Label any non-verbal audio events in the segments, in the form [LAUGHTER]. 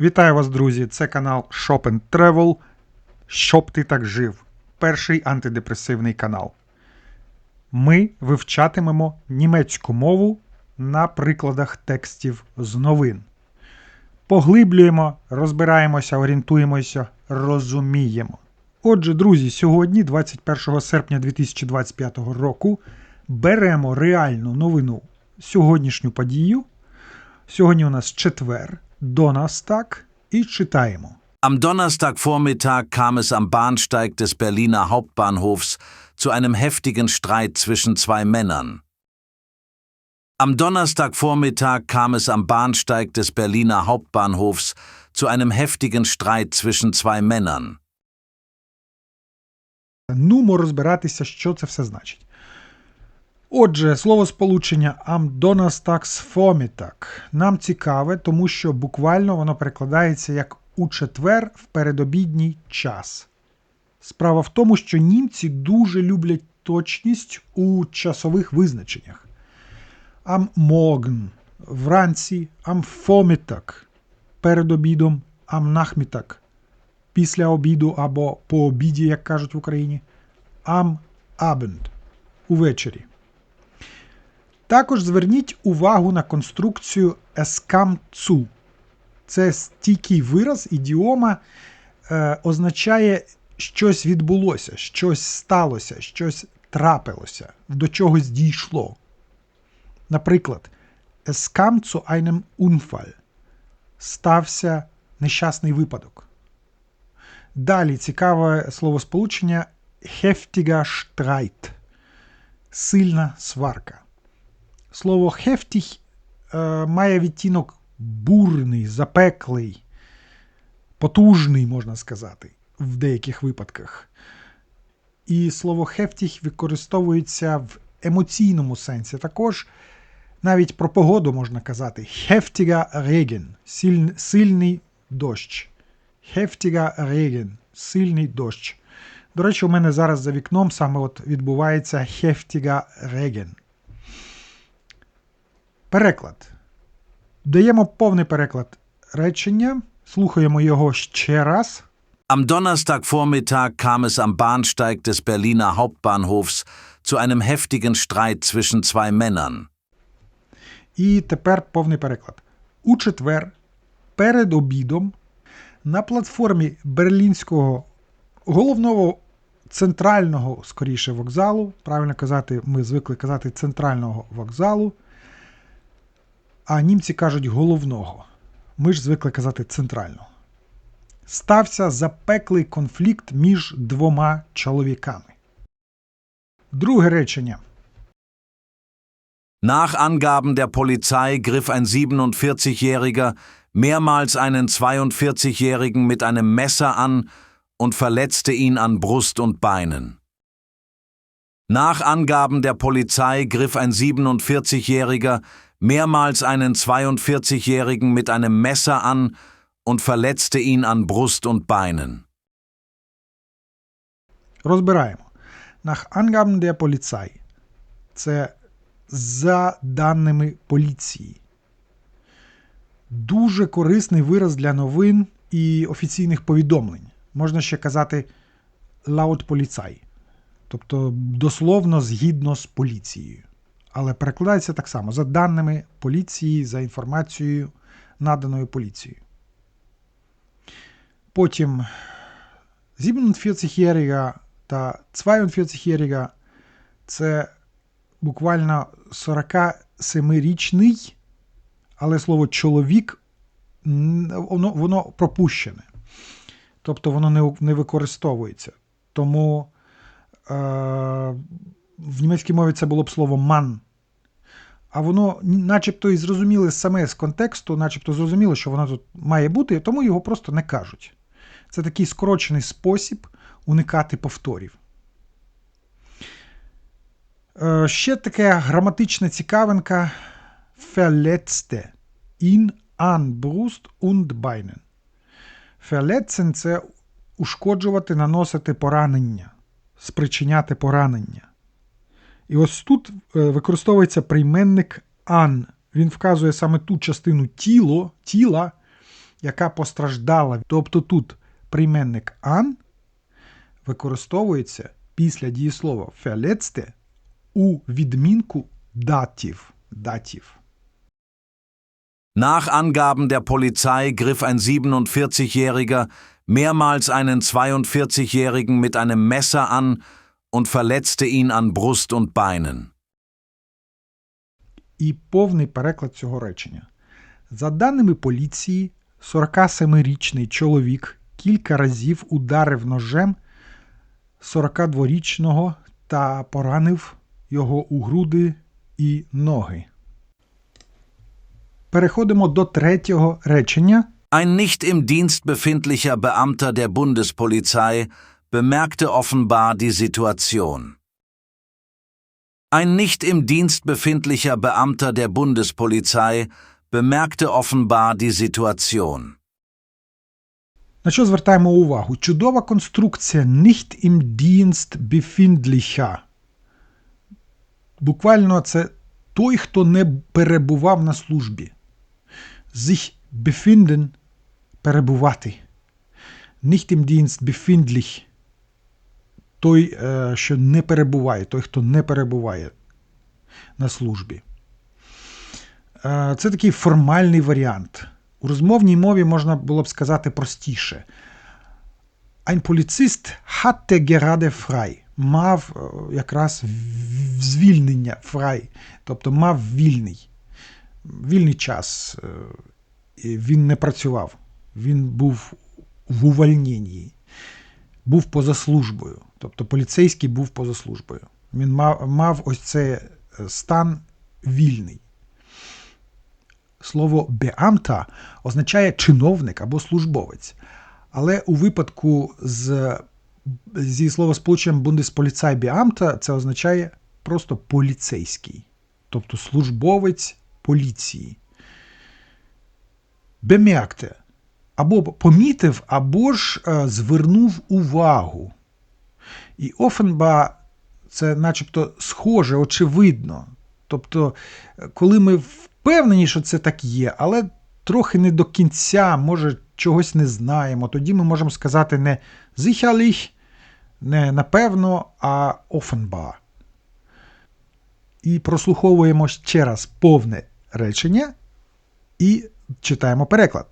Вітаю вас, друзі! Це канал Shop and Travel. Щоб ти так жив. Перший антидепресивний канал. Ми вивчатимемо німецьку мову на прикладах текстів з новин. Поглиблюємо, розбираємося, орієнтуємося, розуміємо. Отже, друзі, сьогодні, 21 серпня 2025 року, беремо реальну новину сьогоднішню подію. Сьогодні у нас четвер, Донастак, і читаємо. Am Donnerstagvormittag kam es am Bahnsteig des Berliner Hauptbahnhofs zu einem heftigen Streit zwischen zwei Männern. Am Donnerstagvormittag kam es am Bahnsteig des Berliner Hauptbahnhofs zu einem heftigen Streit zwischen zwei Männern. Нумо розбиратися, що це все значить. Отже, слово сполучення Donnerstagsvormittag нам цікаве, тому що буквально воно перекладається як у четвер в передобідній час. Справа в тому, що німці дуже люблять точність у часових визначеннях. Morgen – вранці, Vormittag – перед обідом, Nachmittag – після обіду або по обіді, як кажуть в Україні, am Abend – увечері. Також зверніть увагу на конструкцію kam. Це стійкий вираз, ідіома е, означає щось відбулося, щось сталося, щось трапилося, до чогось дійшло. Наприклад, es zu einem Unfall. Стався нещасний випадок. Далі цікаве словосполучення heftiger Streit. Сильна сварка. Слово heftig е, має відтінок бурний, запеклий, потужний, можна сказати, в деяких випадках. І слово heftig використовується в емоційному сенсі. Також навіть про погоду можна казати Regen – силь- сильний дощ. Heftiger Regen – сильний дощ. До речі, у мене зараз за вікном саме от відбувається heftiger Regen. Переклад. Даємо повний переклад речення, слухаємо його ще раз. Am Donnerstagvormittag kam es am Bahnsteig des Berliner Hauptbahnhofs zu einem heftigen Streit zwischen zwei Männern. І тепер повний переклад. У четвер, перед обідом, на платформі берлінського головного центрального, скоріше, вокзалу, правильно казати, ми звикли казати центрального вокзалу, а німці кажуть головного. Ми ж звикли казати центрального. Стався запеклий конфлікт між двома чоловіками. Друге речення. Nach Angaben der Polizei griff ein 47-Jähriger mehrmals einen 42-Jährigen mit einem Messer an und verletzte ihn an Brust und Beinen. Nach Angaben der Polizei griff ein 47-Jähriger mehrmals einen 42-Jährigen mit einem Messer an und verletzte ihn an Brust und Beinen. Розбираємо. Nach Angaben der Polizei. Це за даними поліції. Дуже корисний вираз для новин і офіційних повідомлень. Можна ще казати laut Polizei. Тобто дословно згідно з поліцією. Але перекладається так само за даними поліції, за інформацією, наданою поліцією. Потім 47-jähriger та 42-jähriger – це буквально 47-річний, але слово чоловік воно, воно пропущене. Тобто воно не, не використовується. Тому е, в німецькій мові це було б слово ман. А воно начебто і зрозуміло саме з контексту, начебто зрозуміло, що воно тут має бути, тому його просто не кажуть. Це такий скорочений спосіб уникати повторів. Е, Ще таке граматична цікавинка verletzte in an Brust und Beinen. Verletzen – це ушкоджувати, наносити поранення, спричиняти поранення. І ось тут е, використовується прийменник an. Він вказує саме ту частину тіло, тіла, яка постраждала. Тобто тут прийменник an використовується після дієслова verletzte у відмінку датів. датів. Nach Angaben der Polizei griff ein 47-Jähriger mehrmals einen 42-Jährigen mit einem Messer an und verletzte ihn an Brust und Beinen. і повний переклад цього речення. За даними поліції, 47-річний чоловік кілька разів ударив ножем 42-річного та поранив його у груди і ноги. Переходимо до третього речення. Ein nicht im Dienst befindlicher Beamter der Bundespolizei bemerkte offenbar die Situation. Ein nicht im Dienst befindlicher Beamter der Bundespolizei bemerkte offenbar die Situation. На що звертаємо увагу? Чудова конструкція nicht im Dienst befindlicher. Буквально це той, хто не перебував на службі. Sich befinden – перебувати. Nicht im Dienst befindlich – той, е, що не перебуває, той, хто не перебуває на службі. Е, Це такий формальний варіант. У розмовній мові можна було б сказати простіше. Ein Polizist hatte gerade frei. Мав е, якраз звільнення frei, тобто мав вільний. Вільний час. Він не працював. Він був в увольненні, був поза службою. Тобто поліцейський був поза службою. Він мав, мав ось цей е, стан вільний. Слово беамта означає чиновник або службовець. Але у випадку з, зі словосполученням Бундесполіцай Беамта це означає просто поліцейський, тобто службовець поліції. Бемякте або помітив, або ж е, звернув увагу. І офенба це начебто схоже, очевидно. Тобто, коли ми впевнені, що це так є, але трохи не до кінця, може, чогось не знаємо, тоді ми можемо сказати не sicherlich, не напевно, а offenbar. І прослуховуємо ще раз повне речення і читаємо переклад.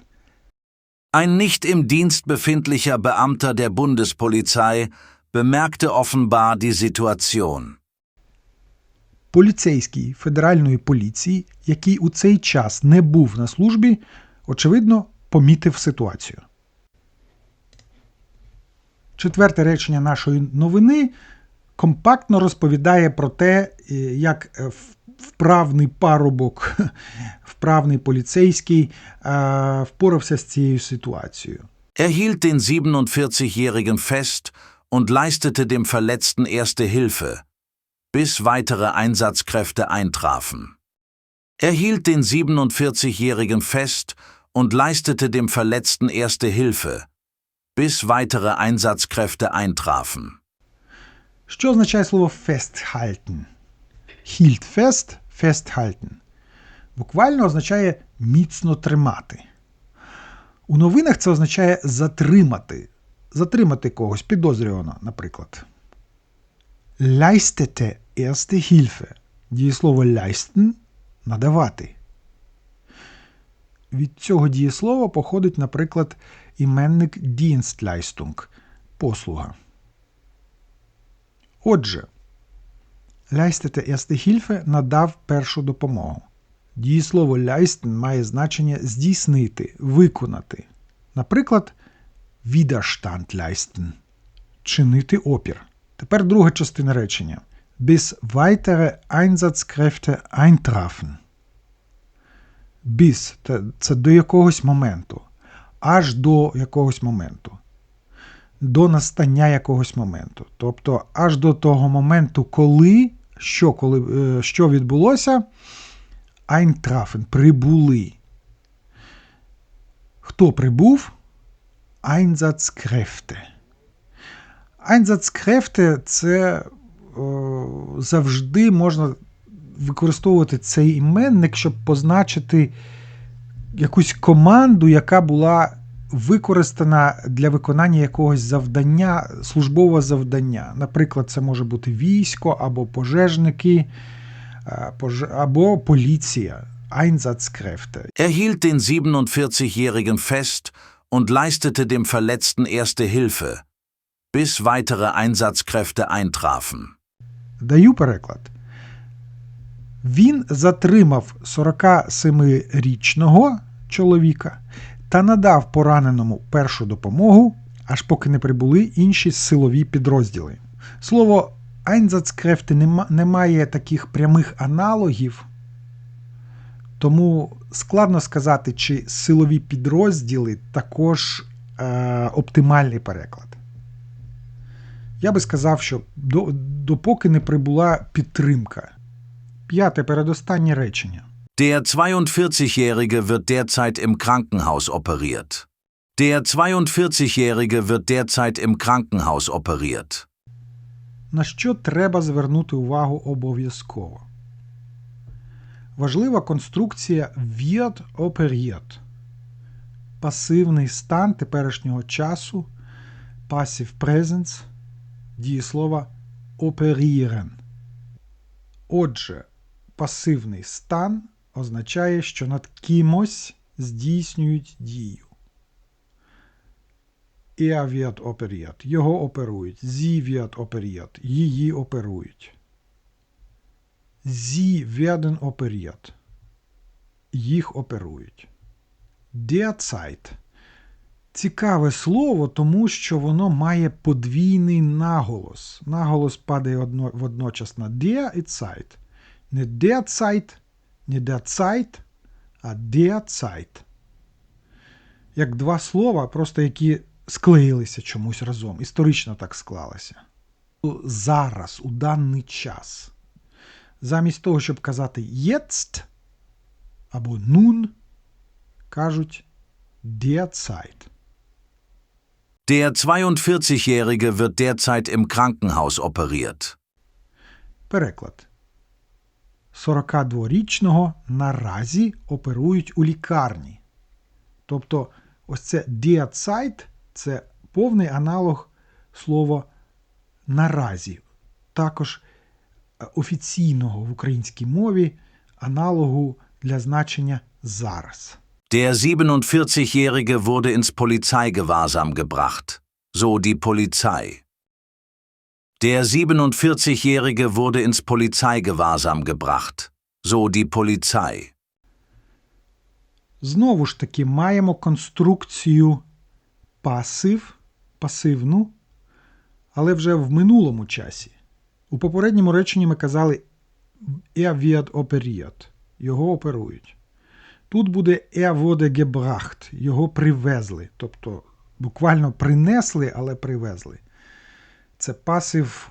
Ein nicht im Dienst befindlicher Beamter der Bundespolizei bemerkte offenbar die Situation. Поліцейський федеральної поліції, який у цей час не був на службі, очевидно, помітив ситуацію. Четверте речення нашої новини компактно розповідає про те, е, як е, вправний парубок, [LAUGHS] вправний поліцейський е, впорався з цією ситуацією. Er hielt den 47-Jährigen fest und leistete dem Verletzten erste Hilfe, bis weitere Einsatzkräfte eintrafen. Er hielt den 47-Jährigen fest und leistete dem Verletzten erste Hilfe, bis weitere Einsatzkräfte eintrafen. Що означає слово festhalten? Hielt fest, festhalten. Буквально означає міцно тримати. У новинах це означає затримати. Затримати когось підозрювано, наприклад. Leistete erste Hilfe. Дієслово leisten – надавати. Від цього дієслова походить, наприклад, іменник Dienstleistung – послуга. Отже, Leistete Erste Hilfe надав першу допомогу. Дієслово leisten має значення здійснити, виконати. Наприклад, Widerstand leisten – чинити опір. Тепер друга частина речення. Bis weitere Einsatzkräfte eintrafen. Bis – це до якогось моменту. Аж до якогось моменту до настання якогось моменту. Тобто аж до того моменту, коли що, коли, е, що відбулося, Eintrafen – прибули. Хто прибув? Einsatzkräfte. Einsatzkräfte – це о, завжди можна використовувати цей іменник, щоб позначити якусь команду, яка була використана для виконання якогось завдання, службового завдання. Наприклад, це може бути військо або пожежники, е, або поліція. Einsatzkräfte. Er hielt den 47-Jährigen fest und leistete dem Verletzten erste Hilfe, bis weitere Einsatzkräfte eintrafen. Даю переклад. Він затримав 47-річного чоловіка та надав пораненому першу допомогу, аж поки не прибули інші силові підрозділи. Слово нема, не має таких прямих аналогів, тому складно сказати, чи силові підрозділи також е, оптимальний переклад. Я би сказав, що до, допоки не прибула підтримка. П'яте передостаннє речення. Der 42-Jährige wird derzeit im Krankenhaus operiert. Der 42-Jährige wird derzeit im Krankenhaus operiert. На що треба звернути увагу обов'язково? Важлива конструкція wird operiert. Пасивний стан теперішнього часу, passive presence, дієслова operieren. Отже, пасивний стан означає, що над кимось здійснюють дію. Er wird operiert. Його оперують. Sie wird operiert. Її оперують. Sie werden operiert. Їх оперують. Derzeit. Цікаве слово, тому що воно має подвійний наголос. Наголос падає одно, водночас на der і Zeit. Не derzeit, не der Zeit, а derzeit. Як два слова, просто які склеїлися чомусь разом. Історично так склалося. Зараз, у даний час. Замість того, щоб казати jetzt або nun, кажуть derzeit. Der 42-Jährige wird derzeit im Krankenhaus operiert. Переклад. 42-річного наразі оперують у лікарні. Тобто, ось це derzeit – це повний аналог слова наразі. Також офіційного в українській мові аналогу для значення зараз. Der 47-Jährige wurde ins Polizeigewahrsam gebracht. So die Polizei. Der 47-Jährige wurde ins Polizeigewahrsam gebracht. So die Polizei. Знову ж таки, маємо конструкцію пасив, пасивну, але вже в минулому часі. У попередньому реченні ми казали er wird operiert, його оперують. Тут буде er wurde gebracht, його привезли, тобто буквально принесли, але привезли. Це пасив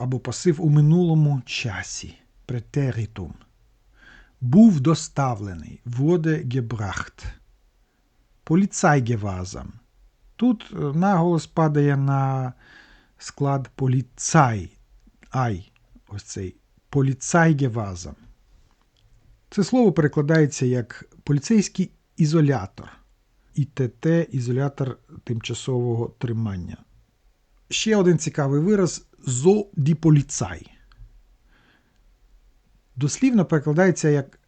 або пасив у минулому часі. Претеритум був доставлений, wurde gebracht. Поліцайгевазам. Тут е, наголос падає на склад поліцай. Ай, ось цей поліцайгевазам. Це слово перекладається як поліцейський ізолятор. ІТТ ізолятор тимчасового тримання. Ще один цікавий вираз зо ді поліцай дослівно перекладається як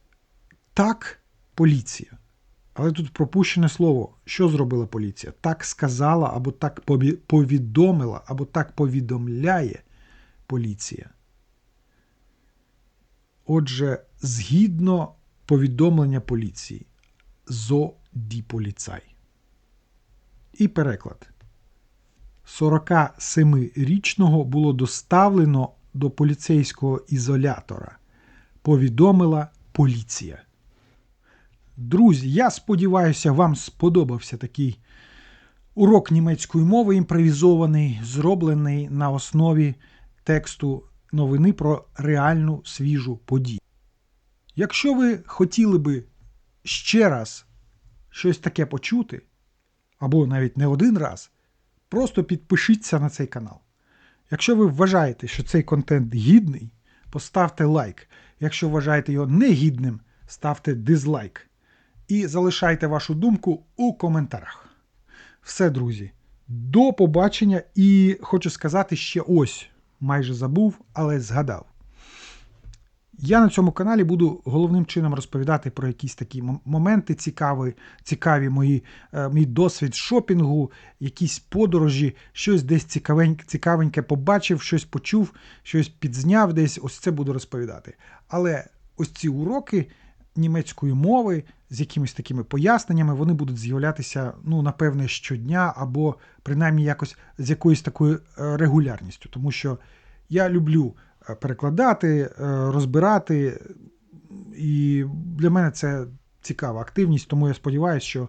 так поліція. Але тут пропущене слово. Що зробила поліція? Так сказала, або так повідомила, або так повідомляє поліція. Отже, згідно повідомлення поліції, зо ді поліцай. І переклад. 47-річного було доставлено до поліцейського ізолятора повідомила поліція. Друзі, я сподіваюся, вам сподобався такий урок німецької мови, імпровізований, зроблений на основі тексту новини про реальну свіжу подію. Якщо ви хотіли би ще раз щось таке почути, або навіть не один раз, просто підпишіться на цей канал. Якщо ви вважаєте, що цей контент гідний, поставте лайк. Якщо вважаєте його негідним, ставте дизлайк. і залишайте вашу думку у коментарях. Все, друзі, до побачення і хочу сказати ще ось, майже забув, але згадав. Я на цьому каналі буду головним чином розповідати про якісь такі моменти цікаві, цікаві мої, е, мій досвід шопінгу, якісь подорожі, щось десь цікавеньке, цікавеньке побачив, щось почув, щось підзняв десь. Ось це буду розповідати. Але ось ці уроки німецької мови з якимись такими поясненнями, вони будуть з'являтися, ну, напевне, щодня або принаймні якось з якоюсь такою е, регулярністю. Тому що я люблю е, перекладати, е, розбирати, і для мене це цікава активність, тому я сподіваюся, що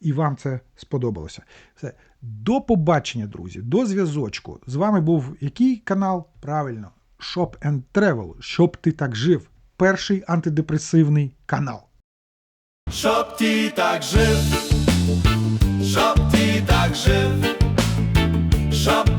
і вам це сподобалося. Все. До побачення, друзі, до зв'язочку. З вами був який канал? Правильно, Shop and Travel, щоб ти так жив. Перший антидепресивний канал. Щоб ти так жив, щоб ти так жив, щоб